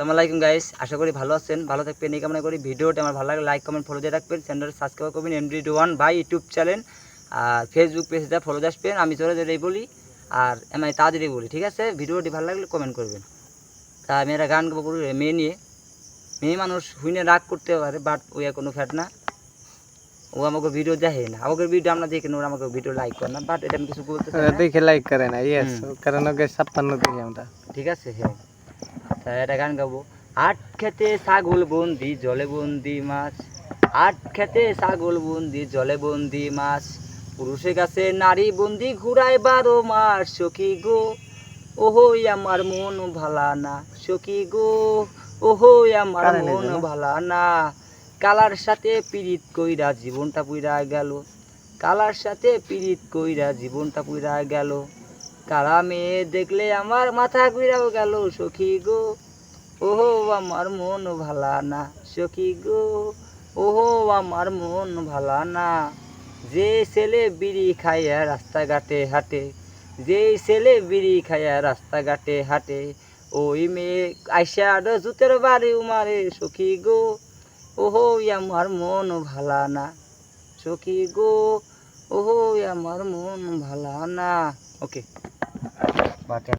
আসসালামু আলাইকুম গাইস আশা করি ভালো আছেন ভালো থাকবেন। এই কামনা করি ভিডিওটা আমার ভালো লাগলে লাইক কমেন্ট ফলো দিয়ে রাখবেন। চ্যানেলটা সাবস্ক্রাইব করবেন MD one by YouTube channel R Facebook পেজটা ফলো আসবেন আমি চলে যেটাই বলি। আর আমি তাদেরই বলি ঠিক আছে? ভিডিওটি ভালো লাগলে কমেন্ট করবেন। তা আমি একটা গান গাবো মেয়ে নিয়ে। মেয়ে মানুষ হুইনে রাগ করতে পারে বাট ওই কোনো ফ্যাট না। ও আমাকে ভিডিও দেখে না। আমাকে ভিডিও আমরা দেখে না ওরা আমাকে ভিডিও লাইক করে না বাট এটা আমি কিছু বলতে দেখে লাইক করে না ইয়েস কারণ ওকে ছাপ্পান্ন দেখি আমরা। ঠিক আছে হ্যাঁ। তা একটা গান গাবো। আট খেতে ছাগল বন্দি জলে বন্দি মাছ। আট খেতে ছাগল বন্দি জলে বন্দি মাছ। পুরুষের কাছে নারী বন্দি ঘুরায় বারো মাস সখী গো। ওহই আমার মন ভালা না সখী গো। ওহই আমার মন ভালা না। কালার সাথে পীড়িত কইরা জীবনটা পুইরা গেল। কালার সাথে পীড়িত কইরা জীবনটা পুইরা গেল। কারা মেয়ে দেখলে আমার মাথা ঘুরাও গেল, সখী গো। ওহো, আমার মন ভালা না, সখী গো। ওহো, আমার মন ভালা না। যে ছেলে বিড়ি খাইয়া রাস্তাঘাটে হাঁটে, যে ছেলে বিড়ি খাইয়া রাস্তাঘাটে হাঁটে, ওই মেয়ে আইসা আরও জুতের বাড়ি উমারে, সখী গো। ওহো, আমার মন ভালা না, সখী গো। ওহো, আমার মন ভালা না। ওকে। বাটে